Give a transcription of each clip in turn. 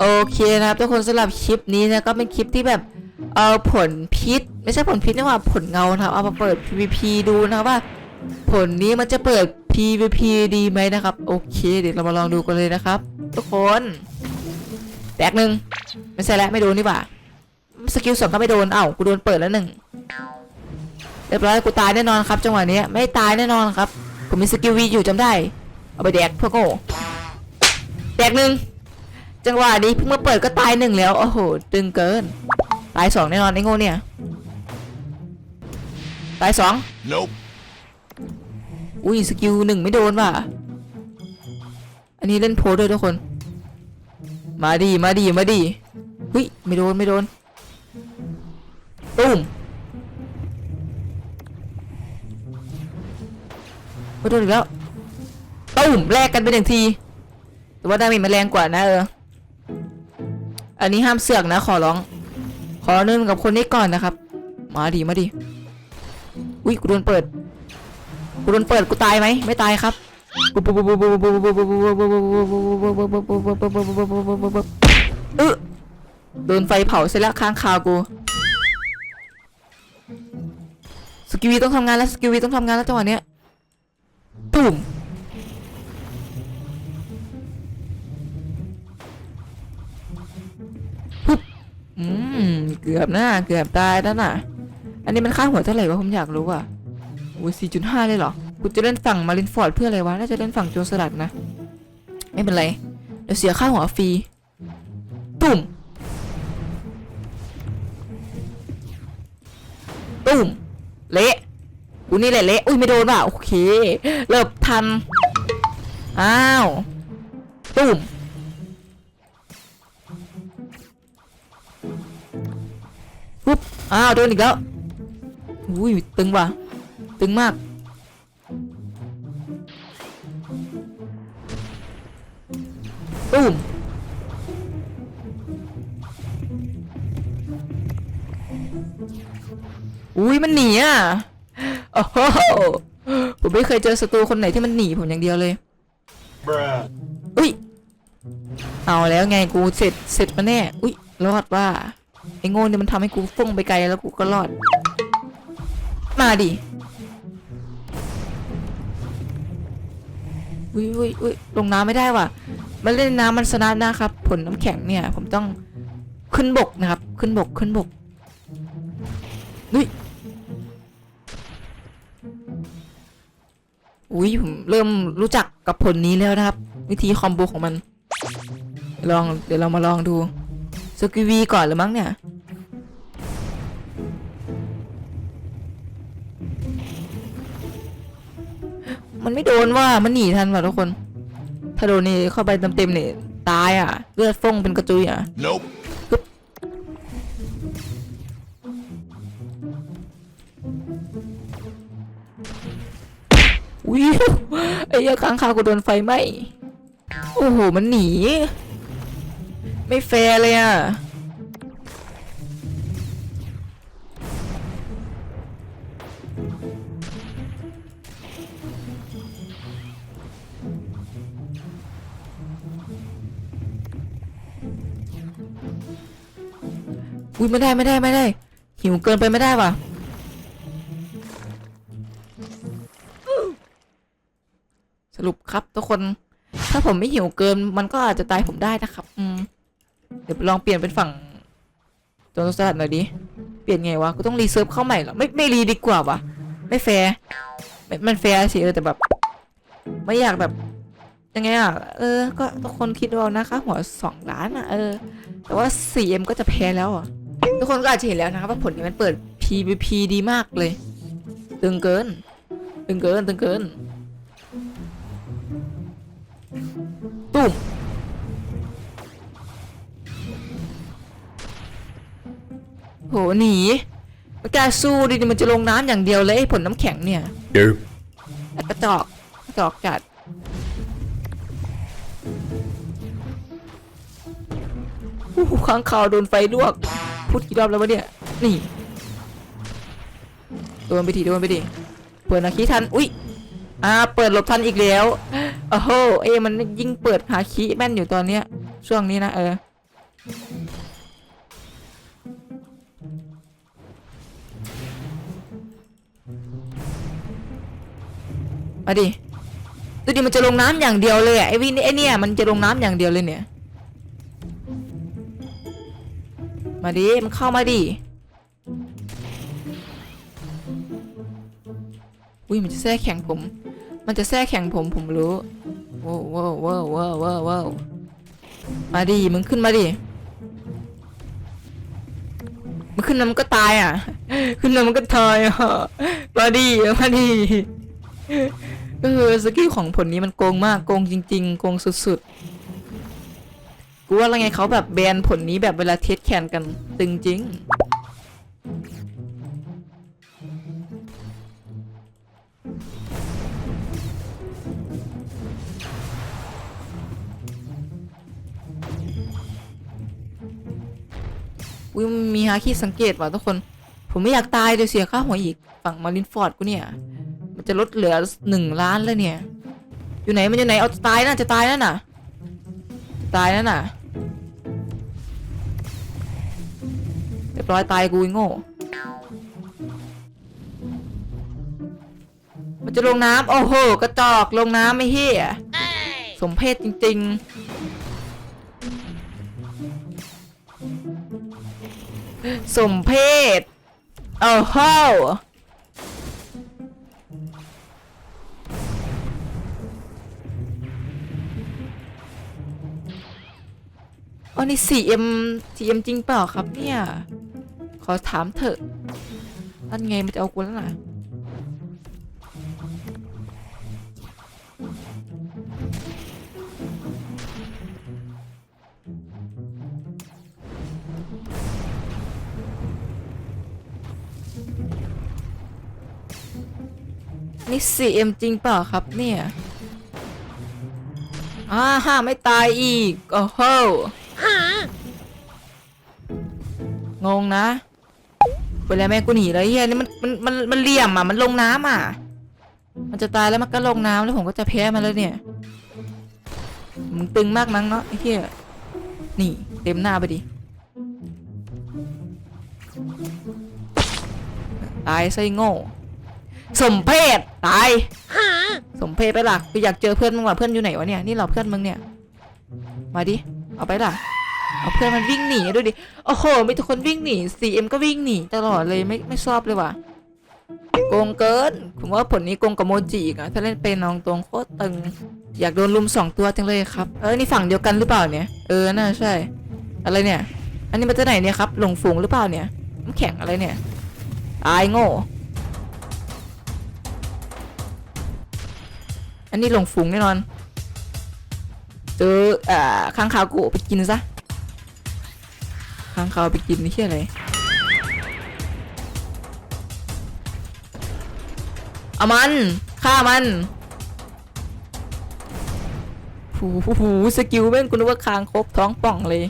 โอเคนะครับทุกคนสำหรับคลิปนี้นะก็เป็นคลิปที่แบบเอาผลพิษ ไม่ใช่ผลพิษนะว่าผลเงานะครับเอามาเปิด PVP ดูนะครับว่า ผลนี้มันจะเปิด PVP ดีไหมนะครับ โอเคเดี๋ยวเรามาลองดูกันเลยนะครับ ทุกคนแตกหนึ่งไม่ใช่แล้วไม่โดนนี่หว่าสกิลสองก็ไม่โดนเอ้ากูโดนเปิดแล้วหนึ่งเรียบร้อยกูตายแน่นอนครับจังหวะนี้ไม่ตายแน่นอนครับผมมีสกิลวีอยู่จำได้ เอาไปแดกเพื่อโง่แดกหนึ่ง จังหวะนี้เพิ่งมาเปิดก็ตายหนึ่งแล้ว โอ้โห ตึงเกิน ตายสองแน่นอนไอ้โง่เนี่ย ตายสอง Nope. อุ้ยสกิลหนึ่งไม่โดนว่ะ อันนี้เล่นโพลด้วยทุกคน มาดีมาดีมาดีเฮ้ยไม่โดนไม่โดนตุ้มไม่โดนอีกแล้วตุ้มแลกกันไปหนึ่งที แต่ว่าดาเมจมันแรงกว่านะเออ อันนี้ห้ามเสือกนะ ขอร้อง ขอเนิ่นกับคนนี้ก่อนนะครับ มาดีมาดีอุ้ยกูโดนเปิดกูโดนเปิดกูตายไหมไม่ตายครับเออโดนไฟเผาเสร็จแล้วค้างคากูสกิวีต้องทำงานแล้วสกิวีต้องทำงานแล้วจังหวะเนี้ยตุ่ม อืม เกือบนะเกือบตายแล้วน่ะ อันนี้มันค่าหัวเท่าไหร่วะผมอยากรู้อะโอ้ยสี่จุดห้าเลยเหรอ กูจะเล่นฝั่งมารินฟอร์ดเพื่ออะไรวะ น่าจะเล่นฝั่งโจรสลัดนะ ไม่เป็นไร เดี๋ยวเสียค่าหัวฟรี ตุ่ม ตุ่ม เละกูนี่แหละเละ อุ้ยไม่โดนว่ะ โอเคเลิบทัน อ้าว ตุ่ม อ้าวโดนอีกแล้วอุ้ยตึงว่ะ ตึงมาก ตุ้มอุ้ยมันหนีอะ โอ้โห ผมไม่เคยเจอศัตรูคนไหนที่มันหนีผมอย่างเดียวเลย Bruh. อุ้ย เอาแล้วไงกูเสร็จเสร็จมาแน่ อุ้ยรอดว่า ไอ้โง่เนี่ยมันทำให้กูฟุ้งไปไกลแล้วกูก็รอด มาดิอุ้ยอุ้ยอุ้ยลงน้ำไม่ได้ว่ะมันเล่นน้ำมันสนะนะครับ ผลน้ำแข็งเนี่ย ผมต้องขึ้นบกนะครับ ขึ้นบกขึ้นบกอุ้ยอุ้ยผมเริ่มรู้จักกับผลนี้แล้วนะครับ วิธีคอมโบของมัน ลองเดี๋ยวเรามาลองดู สกิวีก่อนหรือมั้งเนี่ยมันไม่โดนว่ามันหนีทันว่ะทุกคน ถ้าโดนนี่เข้าไปเต็มๆเนี่ยตายอะ เลือดฟงเป็นกระจุยอะ Nope. อุ้ยไอ้เหี้ยค้างคาวกูโดนไฟไหมโอ้โห มันหนี ไม่แฟร์เลยอะ อุ้ยไม่ได้ไม่ได้ไม่ได้ หิวเกินไปไม่ได้ว่ะสรุปครับทุกคน ถ้าผมไม่หิวเกิน มันก็อาจจะตายผมได้นะครับ อืม เดี๋ยวลองเปลี่ยนเป็นฝั่งโจนสลัดหน่อยดิ เปลี่ยนไงวะ กูต้องรีเซิร์ฟเข้าใหม่เหรอ ไม่ไม่รีดีกว่าวะ ไม่แฟร์มันแฟร์สิเออแต่แบบ ไม่อยากแบบ ยังไงอะ เออ ก็ทุกคนคิดเอานะคะ หัวสองล้านอะ เออ แต่ว่า 4M ก็จะแพ้แล้วอะ ทุกคนก็อาจจะเห็นแล้วนะครับว่าผลนี้มันเปิด PVP ดีมากเลย ตึงเกิน ตึงเกิน ตึงเกิน ตุ้ม โหหนีไม่กล้าสู้ดิมันจะลงน้ำอย่างเดียวเลยไอ้ผลน้ำแข็งเนี่ย Nope. แต่กระจอกกระจอกจัดอู้หูข้างคาวโดนไฟลวก พูดกี่รอบแล้ววะเนี่ย นี่ โดนไปทีโดนไปดิเปิดนาคีทัน อุ้ย อ่า เปิดหลบทันอีกแล้ว โอ้โห เอ้มันยิ่งเปิดหาคีแม่นอยู่ตอนเนี้ย ช่วงนี้นะเออ มาดิดูดิมันจะลงน้ำอย่างเดียวเลยอะไอวินไอเนี่ยมันจะลงน้ำอย่างเดียวเลยเนี่ย มาดิมันเข้ามาดิอุ้ยมันจะแทรกแข่งผม มันจะแทรกแข่งผมผมรู้ว้าวว้าวว้าวว้าวว้าวว้าวมาดิมึงขึ้นมาดิมันขึ้นมันก็ตายอะ ขึ้นมันก็ตายอะมาดิมาดิ ก็คือสกิลของผลนี้มันโกงมากโกงจริง ๆ โกงสุดๆ กูว่าอะไรไงเขาแบบแบนผลนี้แบบเวลาเทสแคนกันตึงจริงอุ้ยมีฮาคิสังเกตว่ะทุกคน ผมไม่อยากตายเดี๋ยวเสียค่าหัวอีก ฝั่งมารินฟอร์ดกูเนี่ย จะลดเหลือหนึ่งล้านแล้วเนี่ย อยู่ไหนมันอยู่ไหนเอาตายน่ะจะตายนั่นน่ะตายนั่นน่ะเรียบร้อยตายกูโง่มันจะลงน้ำโอ้โหกระจอกลงน้ำไม่เฮียสมเพศจริง ๆ สมเพศโอ้โห อ๋อนี่ 4M 4M จริงเปล่าครับเนี่ย ขอถามเถอะนั่นไงมันจะเอากูแล้วนะนี่ 4M จริงเปล่าครับเนี่ย อ่าห้าไม่ตายอีก โอ้โห งงนะเวลาแม่กูหนีเลยเฮียนี่มันมันมันมันเหลี่ยมอะมันลงน้ำอะ มันจะตายแล้วมันก็ลงน้ำแล้วผมก็จะแพ้มันแล้วเนี่ยมึงตึงมากนังเนาะไอ้เฮียนี่ เต็มหน้าไปดิตายไส้โง่ สมเพศตายสมเพศไปหล่ะกูอยากเจอเพื่อนมึงว่ะเพื่อนอยู่ไหนวะเนี่ยนี่เราเพื่อนมึงเนี่ย มาดิ เอาไปล่ะ เอาเพื่อนมันวิ่งหนีด้วยดิ โอ้โห มีทุกคนวิ่งหนี 4M ก็วิ่งหนีตลอดเลยไม่ไม่ชอบเลยว่ะ โกงเกิน ผมว่าผลนี้โกงกับโมจิอีกอะถ้าเล่นเป็นน้องตรงโคตรตึง อยากโดนลุมสองตัวจังเลยครับ เออ นี่ฝั่งเดียวกันหรือเปล่าเนี่ย เออ น่าใช่ อะไรเนี่ย อันนี้มาจากไหนเนี่ยครับ หลงฝูงหรือเปล่าเนี่ยน้ำแข็งอะไรเนี่ยตายโง่ อันนี้หลงฝูงแน่นอน เจออ่าข้างคาวกูไปกินซะข้างคาวไปกินนี่เชี่ยอะไรเอามันฆ่ามันหูหูสกิลแม่งกูนึกว่าคางครบท้องป่องเลย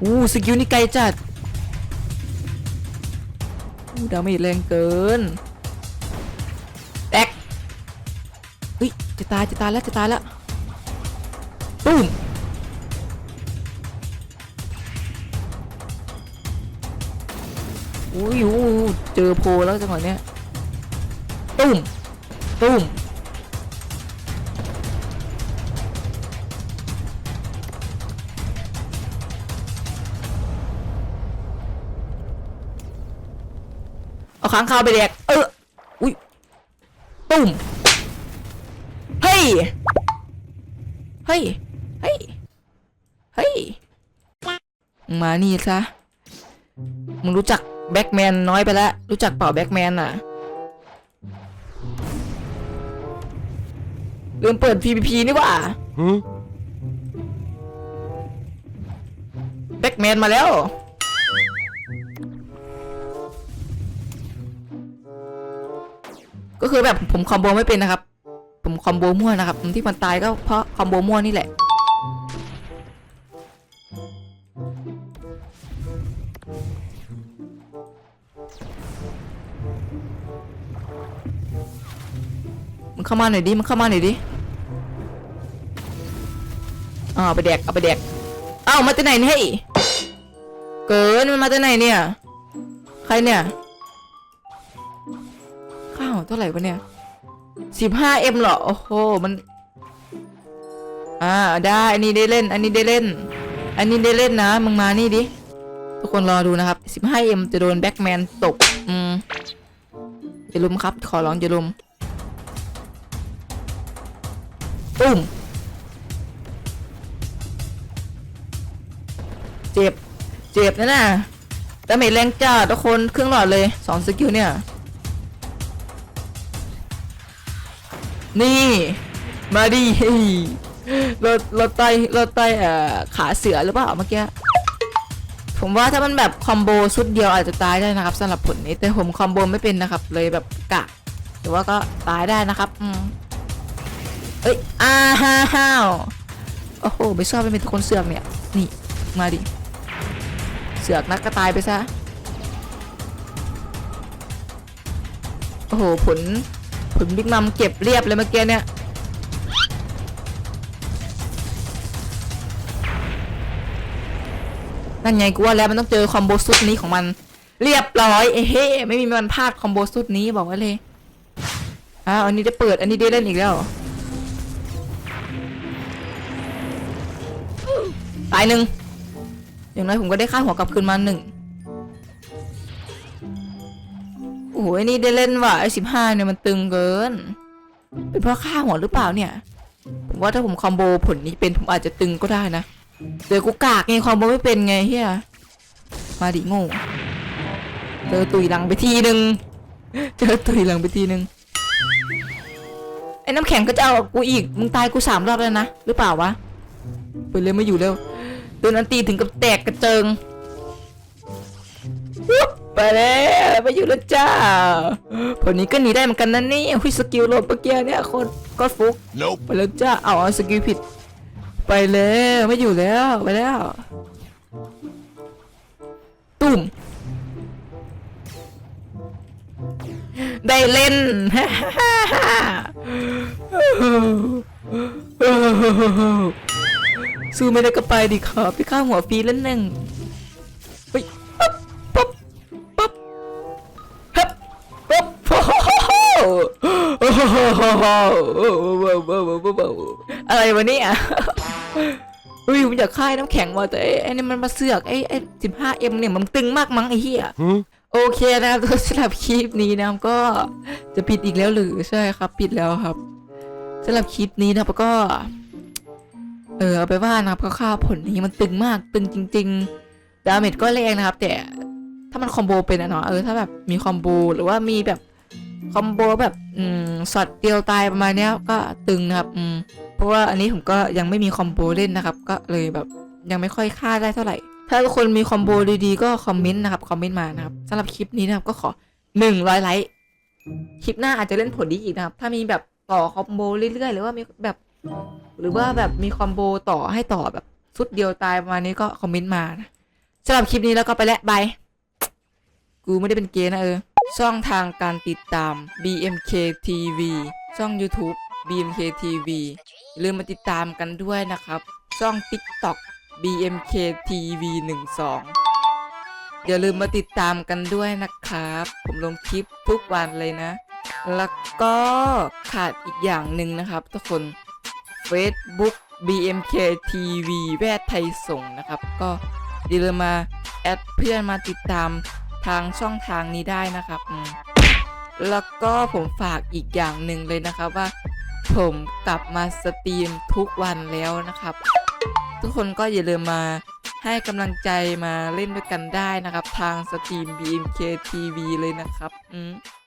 อู้สกิลนี่ไกลจัดอู้ดาเมจแรงเกินแตกเฮ้ยจะตายจะตายแล้วจะตายแล้ว ตุ้มอุ้ยยูเจอโพแล้วจังหวะเนี้ยตุ้มตุ้มเอาค้างคาวไปแดกเอออุ้ยตุ้มเฮ้ยเฮ้ย เฮ้ย มานี่ซะ มึงรู้จักแบ็กแมนน้อยไปแล้ว รู้จักเปล่าแบ็กแมนอะลืมเปิด PVP นี่หว่า Huh? แบ็กแมนมาแล้ว ก็คือแบบผมคอมโบไม่เป็นนะครับ ผมคอมโบมั่วนะครับที่มันตายก็เพราะคอมโบมั่วนี่แหละ เข้ามาหน่อยดิมึงเข้ามาหน่อยดิอ่าเอาไปแดกเอาไปแดกเอ้ามาจากไหนเนี่ยเฮ้ยเกินมันมาจากไหนเนี่ยใครเนี่ยข้าวเท่าไหร่วะเนี่ยสิบห้าเอ็มเหรอโอ้โหมันอ่าได้อันนี้ได้เล่น อันนี้ได้เล่น อันนี้ได้เล่นนะมึงมานี่ดิทุกคนรอดูนะครับสิบห้าเอ็มจะโดนแบ็กแมนตกอืมอย่าลุมครับ ขอร้องอย่าลุม ตุ้ม เจ็บ เจ็บนะน่ะแต่เมจแรงจ้าทุกคนเครื่องหลอดเลยสองสกิลเนี่ย นี่ มาดิเฮ้ยรถรถไตรถไตเอ่อขาเสือหรือเปล่าเมื่อกี้ผมว่าถ้ามันแบบคอมโบชุดเดียวอาจจะตายได้นะครับสำหรับผลนี้แต่ผมคอมโบไม่เป็นนะครับ เลยแบบกะแต่ว่าก็ตายได้นะครับ อืม เอ้ยอ้าฮ่าฮ่าวโอ้โหไม่ชอบไม่เป็นคนเสือกเนี่ย นี่มาดิ เสือกนักก็ตายไปซะ โอ้โหผลผลบิ๊กมัมเก็บเรียบเลยเมื่อกี้เนี่ย นั่นไงกูว่าแล้วมันต้องเจอคอมโบสุดนี้ของมัน เรียบร้อยเอ้เฮ้ไม่มีมันพลาดคอมโบสุดนี้บอกไว้เลยอ้าวอันนี้ได้เปิดอันนี้ได้เล่นอีกแล้วายหนึ่งอย่างน้อยผมก็ได้ค่าหัวกลับคืนมาหนึ่งโอ้โหไอ้นี่ได้เล่นว่ะไอ้สิบห้าเนี่ยมันตึงเกิน เป็นเพราะค่าหัวหรือเปล่าเนี่ย ผมว่าถ้าผมคอมโบผลนี้เป็นผมอาจจะตึงก็ได้นะเจอกูกากไงคอมโบไม่เป็นไงเฮียมาดิโง่เจอตุยหลังไปทีหนึ่งเจอตุยหลังไปทีหนึ่งไอ้น้ำแข็งก็จะเอากูอีก มึงตายกูสามรอบแล้วนะ หรือเปล่าวะ ไปเลยไม่อยู่แล้ว โดนอันตีถึงกับแตกกระเจิงไปแล้วไปอยู่แล้วจ้าผลนี้ก็หนีได้เหมือนกันนะนี่หุยสกิลโหลดเมื่อกี้เนี่ยโคตรโคตรฟุก Nope. ไปแล้วจ้าเอาเอาสกิลผิด ไปแล้วไม่อยู่แล้วไปแล้วตุ่มได้เล่น สู้ไม่ได้ก็ไปดิครับพี่ข้าหัวฟรีแล้วหนึ่งเฮ้ยปั๊บปั๊บปั๊บฮับปั๊บโอ้โหโอ้โหอะไรวะเนี่ยเฮ้ยผมอยากค่ายน้ำแข็งว่ะแต่ไอ้ไอ้นี่มันมาเสือกไอ้ไอ้สิบห้าเอ็มเนี่ยมันตึงมากมั้งไอ้เหี้ย Huh? โอเคนะครับสำหรับคลิปนี้นะครับก็จะปิดอีกแล้วหรือใช่ครับ ปิดแล้วครับสำหรับคลิปนี้นะครับก็ เออเอาไปว่านะครับก็ค่าผลนี้มันตึงมากตึงจริง ๆ ดาเมจก็แรงนะครับ แต่ถ้ามันคอมโบเป็นอะเนาะเออถ้าแบบมีคอมโบหรือว่ามีแบบคอมโบแบบอืมสอดเดียวตายประมาณเนี้ยก็ตึงนะครับอืมเพราะว่าอันนี้ผมก็ยังไม่มีคอมโบเล่นนะครับ ก็เลยแบบยังไม่ค่อยค่าได้เท่าไหร่ ถ้าทุกคนมีคอมโบดีๆก็คอมเมนต์นะครับคอมเมนต์มานะครับสำหรับคลิปนี้นะครับก็ขอหนึ่งร้อยไลค์คลิปหน้าอาจจะเล่นผลดีอีกนะครับ ถ้ามีแบบต่อคอมโบเรื่อยๆ หรือว่ามีแบบ หรือว่าแบบมีคอมโบต่อให้ต่อแบบสุดเดียวตายประมาณนี้ก็คอมเมนต์มานะสำหรับคลิปนี้แล้วก็ไปแล้วบายกูไม่ได้เป็นเกย์นะเออ ช่องทางการติดตาม BMK TV ช่อง YouTube BMK TV อย่าลืมมาติดตามกันด้วยนะครับ ช่อง TikTok BMK TV 12อย่าลืมมาติดตามกันด้วยนะครับ ผมลงคลิปทุกวันเลยนะ แล้วก็ขาดอีกอย่างหนึ่งนะครับทุกคน Facebook BMK TV แวดไทยส่งนะครับ ก็อย่าลืมมาแอดเพื่อนมาติดตามทางช่องทางนี้ได้นะครับ แล้วก็ผมฝากอีกอย่างหนึ่งเลยนะครับว่า ผมกลับมาสตรีมทุกวันแล้วนะครับ ทุกคนก็อย่าลืมมาให้กำลังใจมาเล่นด้วยกันได้นะครับ ทางสตรีม BMK TV เลยนะครับ อืม